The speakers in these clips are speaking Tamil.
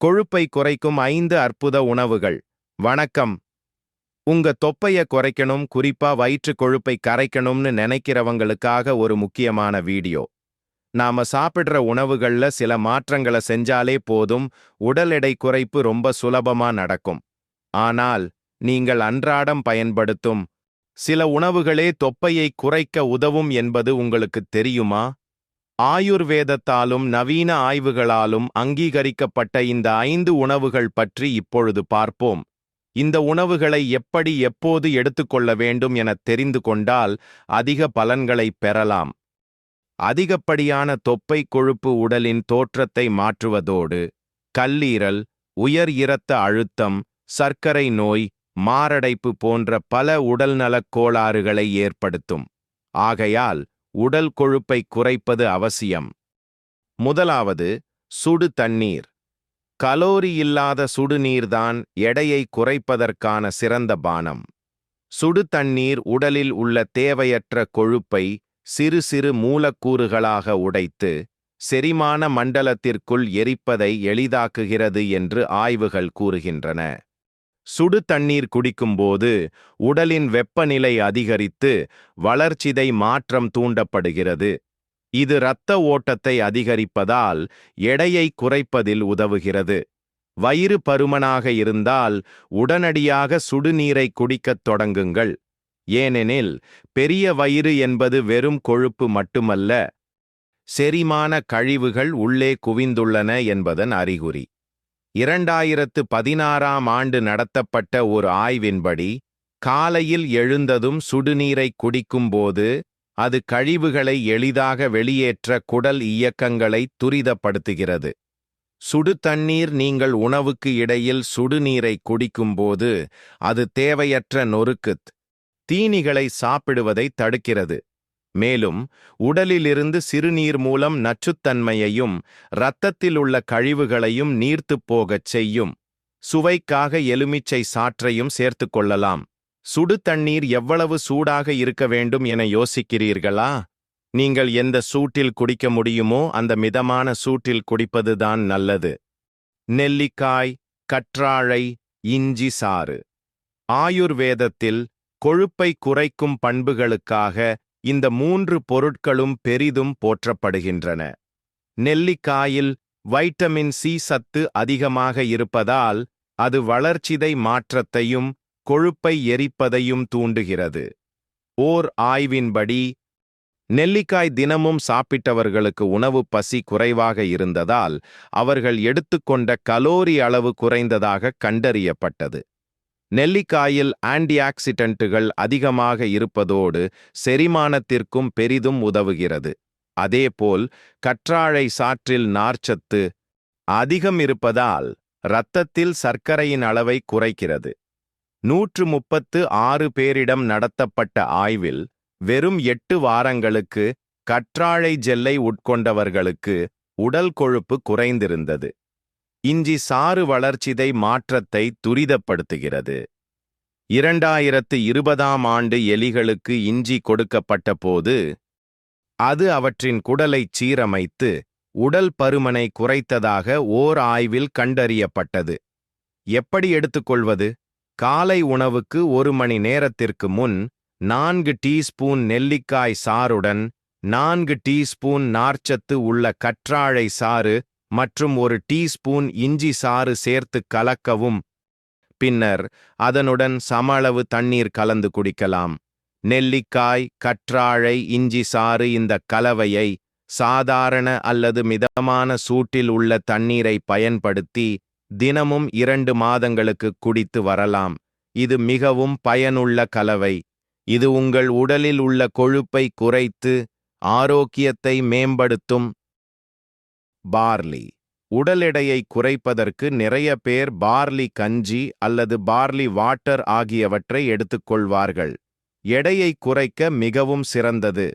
கொழுப்பை குறைக்கும் ஐந்து அற்புத உணவுகள். வணக்கம். உங்க தொப்பைய குறைக்கணும் குறிப்பா வயிற்று கொழுப்பை கரைக்கணும்னு நினைக்கிறவங்களுக்காக ஒரு முக்கியமான வீடியோ. நாம சாப்பிடுற உணவுகள்ல சில மாற்றங்களை செஞ்சாலே போதும் உடல் எடை குறைப்பு ரொம்ப சுலபமா நடக்கும். ஆனால் நீங்கள் அன்றாடம் பயன்படுத்தும் சில உணவுகளே தொப்பையை குறைக்க உதவும் என்பது உங்களுக்கு தெரியுமா? ஆயுர்வேதத்தாலும் நவீன ஆய்வுகளாலும் அங்கீகரிக்கப்பட்ட இந்த ஐந்து உணவுகள் பற்றி இப்பொழுது பார்ப்போம். இந்த உணவுகளை எப்படி எப்போது எடுத்துக்கொள்ள வேண்டும் என தெரிந்து கொண்டால் அதிக பலன்களைப் பெறலாம். அதிகப்படியான தொப்பை கொழுப்பு உடலின் தோற்றத்தை மாற்றுவதோடு கல்லீரல் உயர் இரத்த அழுத்தம் சர்க்கரை நோய் மாரடைப்பு போன்ற பல உடல்நலக் கோளாறுகளை ஏற்படுத்தும். ஆகையால் உடல் கொழுப்பை குறைப்பது அவசியம். முதலாவது சுடு தண்ணீர். கலோரி இல்லாத சுடுநீர்தான் எடையை குறைப்பதற்கான சிறந்த பானம். சுடு தண்ணீர் உடலில் உள்ள தேவையற்ற கொழுப்பை சிறு சிறு மூலக்கூறுகளாக உடைத்து செரிமான மண்டலத்திற்குள் எரிப்பதை எளிதாக்குகிறது என்று ஆய்வுகள் கூறுகின்றன. சுடு தண்ணீர் குடிக்கும்போது உடலின் வெப்பநிலை அதிகரித்து வளர்ச்சிதை மாற்றம் தூண்டப்படுகிறது. இது இரத்த ஓட்டத்தை அதிகரிப்பதால் எடையை குறைப்பதில் உதவுகிறது. வயிறு பருமனாக இருந்தால் உடனடியாக சுடுநீரை குடிக்கத் தொடங்குங்கள். ஏனெனில் பெரிய வயிறு என்பது வெறும் கொழுப்பு மட்டுமல்ல செரிமான கழிவுகள் உள்ளே குவிந்துள்ளன என்பதன் அறிகுறி. இரண்டாயிரத்து பதினாறாம் ஆண்டு நடத்தப்பட்ட ஒரு ஆய்வின்படி காலையில் எழுந்ததும் சுடுநீரை குடிக்கும்போது அது கழிவுகளை எளிதாக வெளியேற்ற குடல் இயக்கங்களை துரிதப்படுத்துகிறது. சுடு தண்ணீர் நீங்கள் உணவுக்கு இடையில் சுடுநீரை குடிக்கும்போது அது தேவையற்ற நொறுக்குத் தீனிகளை சாப்பிடுவதை தடுக்கிறது. மேலும் உடலிலிருந்து சிறுநீர் மூலம் நச்சுத்தன்மையையும் இரத்தத்தில் உள்ள கழிவுகளையும் நீர்த்துப் போகச் செய்யும். சுவைக்காக எலுமிச்சை சாற்றையும் சேர்த்துக் கொள்ளலாம். சுடு தண்ணீர் எவ்வளவு சூடாக இருக்க வேண்டும் என யோசிக்கிறீர்களா? நீங்கள் எந்த சூட்டில் குடிக்க முடியுமோ அந்த மிதமான சூட்டில் குடிப்பதுதான் நல்லது. நெல்லிக்காய் கற்றாழை இஞ்சி சாறு. ஆயுர்வேதத்தில் கொழுப்பை குறைக்கும் பண்புகளுக்காக இந்த மூன்று பொருட்களும் பெரிதும் போற்றப்படுகின்றன. நெல்லிக்காயில் வைட்டமின் சி சத்து அதிகமாக இருப்பதால் அது வளர்ச்சிதை மாற்றத்தையும் கொழுப்பை எரிப்பதையும் தூண்டுகிறது. ஓர் ஆய்வின்படி நெல்லிக்காய் தினமும் சாப்பிட்டவர்களுக்கு உணவு பசி குறைவாக இருந்ததால் அவர்கள் எடுத்துக்கொண்ட கலோரி அளவு குறைந்ததாக கண்டறியப்பட்டது. நெல்லிக்காயில் ஆன்டிஆக்சிடென்ட்டுகள் அதிகமாக இருப்பதோடு செரிமானத்திற்கும் பெரிதும் உதவுகிறது. அதேபோல் கற்றாழை சாற்றில் நார்ச்சத்து அதிகம் இருப்பதால் இரத்தத்தில் சர்க்கரையின் அளவை குறைக்கிறது. நூற்று முப்பத்து ஆறு பேரிடம் நடத்தப்பட்ட ஆய்வில் வெறும் எட்டு வாரங்களுக்கு கற்றாழை ஜெல்லை உட்கொண்டவர்களுக்கு உடல் கொழுப்பு குறைந்திருந்தது. இஞ்சி சாறு வளர்ச்சிதை மாற்றத்தை துரிதப்படுத்துகிறது. இரண்டாயிரத்து இருபதாம் ஆண்டு எலிகளுக்கு இஞ்சி கொடுக்கப்பட்ட போது அது அவற்றின் குடலைச் சீரமைத்து உடல் பருமனை குறைத்ததாக ஓர் ஆய்வில் கண்டறியப்பட்டது. எப்படி எடுத்துக்கொள்வது? காலை உணவுக்கு ஒரு மணி நேரத்திற்கு முன் நான்கு டீஸ்பூன் நெல்லிக்காய் சாறுடன் நான்கு டீஸ்பூன் நார்ச்சத்து உள்ள கற்றாழை சாறு மற்றும் ஒரு டீஸ்பூன் இஞ்சி சாறு சேர்த்து கலக்கவும். பின்னர் அதனுடன் சமளவு தண்ணீர் கலந்து குடிக்கலாம். நெல்லிக்காய் கற்றாழை இஞ்சி சாறு இந்த கலவையை சாதாரண அல்லது மிதமான சூட்டில் உள்ள தண்ணீரை பயன்படுத்தி தினமும் இரண்டு மாதங்களுக்கு குடித்து வரலாம். இது மிகவும் பயனுள்ள கலவை. இது உங்கள் உடலில் உள்ள கொழுப்பை குறைத்து ஆரோக்கியத்தை மேம்படுத்தும் பார்லி. உடல் எடையை குறைப்பதற்கு நிறைய பேர் பார்லி கஞ்சி அல்லது பார்லி வாட்டர் ஆகியவற்றை எடுத்துக்கொள்வார்கள். எடையை குறைக்க மிகவும் சிறந்தது.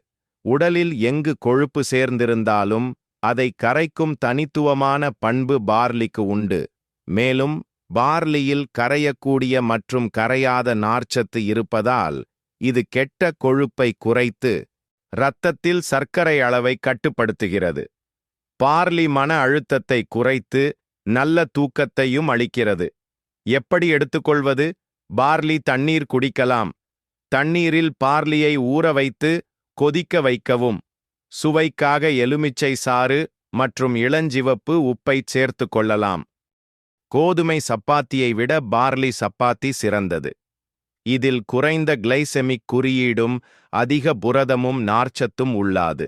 உடலில் எங்கு கொழுப்பு சேர்ந்திருந்தாலும் அதை கரைக்கும் தனித்துவமான பண்பு பார்லிக்கு உண்டு. மேலும் பார்லியில் கரையக்கூடிய மற்றும் கரையாத நார்ச்சத்து இருப்பதால் இது கெட்ட கொழுப்பை குறைத்து இரத்தத்தில் சர்க்கரை அளவை கட்டுப்படுத்துகிறது. பார்லி மன அழுத்தத்தை குறைத்து நல்ல தூக்கத்தையும் அளிக்கிறது. எப்படி எடுத்துக்கொள்வது? பார்லி தண்ணீர் குடிக்கலாம். தண்ணீரில் பார்லியை ஊற வைத்து கொதிக்க வைக்கவும். சுவைக்காக எலுமிச்சை சாறு மற்றும் இளஞ்சிவப்பு உப்பை சேர்த்து கொள்ளலாம். கோதுமை சப்பாத்தியை விட பார்லி சப்பாத்தி சிறந்தது. இதில் குறைந்த கிளைசெமிக் குறியீடும் அதிக புரதமும் நார்ச்சத்தும் உள்ளாது.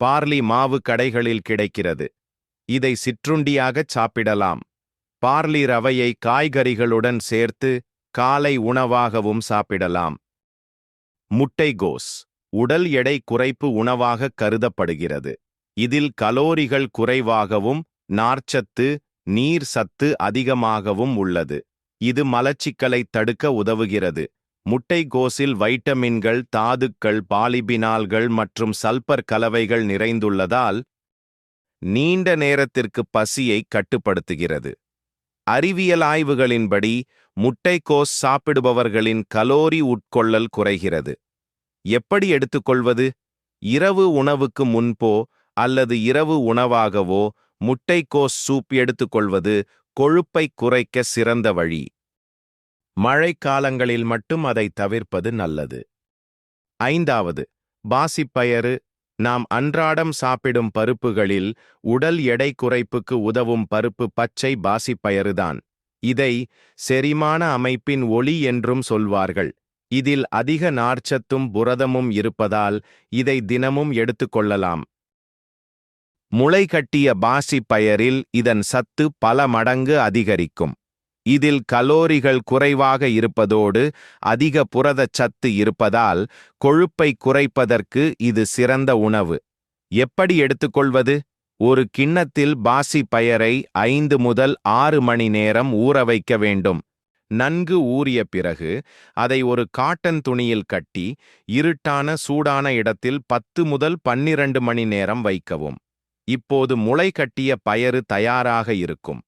பார்லி மாவு கடைகளில் கிடைக்கிறது. இதை சிற்றுண்டியாகச் சாப்பிடலாம். பார்லி ரவையை காய்கறிகளுடன் சேர்த்து காலை உணவாகவும் சாப்பிடலாம். முட்டைகோஸ் உடல் எடை குறைப்பு உணவாக கருதப்படுகிறது. இதில் கலோரிகள் குறைவாகவும் நார்ச்சத்து நீர் சத்து அதிகமாகவும் உள்ளது. இது மலச்சிக்கலை தடுக்க உதவுகிறது. முட்டைகோஸில் வைட்டமின்கள் தாதுக்கள் பாலிபினால்கள் மற்றும் சல்பர் கலவைகள் நிறைந்துள்ளதால் நீண்ட நேரத்திற்கு பசியை கட்டுப்படுத்துகிறது. அறிவியல் ஆய்வுகளின்படி முட்டைக்கோஸ் சாப்பிடுபவர்களின் கலோரி உட்கொள்ளல் குறைகிறது. எப்படி எடுத்துக்கொள்வது? இரவு உணவுக்கு முன்போ அல்லது இரவு உணவாகவோ முட்டைக்கோஸ் சூப் எடுத்துக்கொள்வது கொழுப்பை குறைக்க சிறந்த வழி. மழைக்காலங்களில் மட்டும் அதை தவிர்ப்பது நல்லது. ஐந்தாவது பாசிப்பயறு. நாம் அன்றாடம் சாப்பிடும் பருப்புகளில் உடல் எடை குறைப்புக்கு உதவும் பருப்பு பச்சை பாசிப்பயறுதான். இதை செரிமான அமைப்பின் ஒளி என்றும் சொல்வார்கள். இதில் அதிக நார்ச்சத்தும் புரதமும் இருப்பதால் இதை தினமும் எடுத்துக்கொள்ளலாம் முளை கட்டிய பாசி பயரில் இதன் சத்து பல மடங்கு அதிகரிக்கும். இதில் கலோரிகள் குறைவாக இருப்பதோடு அதிக புரதச் சத்து இருப்பதால் கொழுப்பை குறைப்பதற்கு இது சிறந்த உணவு. எப்படி எடுத்துக்கொள்வது? ஒரு கிண்ணத்தில் பாசி பயரை ஐந்து முதல் ஆறு மணி நேரம் ஊற வைக்க வேண்டும். நன்கு ஊறிய பிறகு அதை ஒரு காட்டன் துணியில் கட்டி இருட்டான சூடான இடத்தில் பத்து முதல் பன்னிரண்டு மணி நேரம் வைக்கவும். இப்போது முளை கட்டிய பயறு தயாராக இருக்கும்.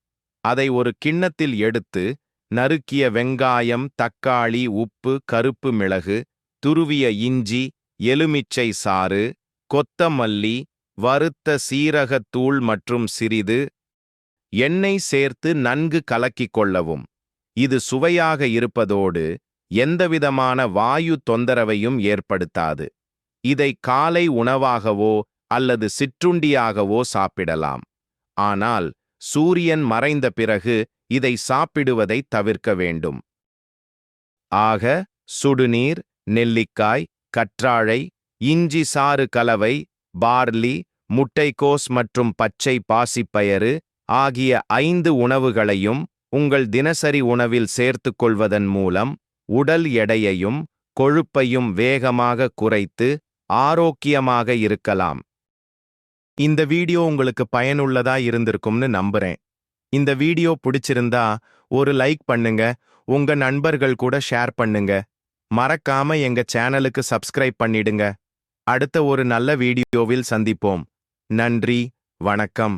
அதை ஒரு கிண்ணத்தில் எடுத்து நறுக்கிய வெங்காயம் தக்காளி உப்பு கருப்பு மிளகு துருவிய இஞ்சி எலுமிச்சை சாறு கொத்தமல்லி வறுத்த சீரகத்தூள் மற்றும் சிறிது எண்ணெய் சேர்த்து நன்கு கலக்கிக் கொள்ளவும். இது சுவையாக இருப்பதோடு எந்தவிதமான வாயு தொந்தரவையும் ஏற்படுத்தாது. இதை காலை உணவாகவோ அல்லது சிற்றுண்டியாகவோ சாப்பிடலாம். ஆனால் சூரியன் மறைந்த பிறகு இதை சாப்பிடுவதை தவிர்க்க வேண்டும். ஆக சுடுநீர் நெல்லிக்காய் கற்றாழை இஞ்சி சாறு கலவை பார்லி முட்டைக்கோஸ் மற்றும் பச்சை பாசிப்பயறு ஆகிய ஐந்து உணவுகளையும் உங்கள் தினசரி உணவில் சேர்த்துக் கொள்வதன் மூலம் உடல் எடையையும் கொழுப்பையும் வேகமாக குறைத்து ஆரோக்கியமாக இருக்கலாம். இந்த வீடியோ உங்களுக்கு பயனுள்ளதா இருந்திருக்கும்னு நம்புறேன். இந்த வீடியோ பிடிச்சிருந்தா ஒரு லைக் பண்ணுங்க உங்க நண்பர்கள் கூட ஷேர் பண்ணுங்க. மறக்காம எங்க சேனலுக்கு சப்ஸ்கிரைப் பண்ணிடுங்க. அடுத்த ஒரு நல்ல வீடியோவில் சந்திப்போம். நன்றி வணக்கம்.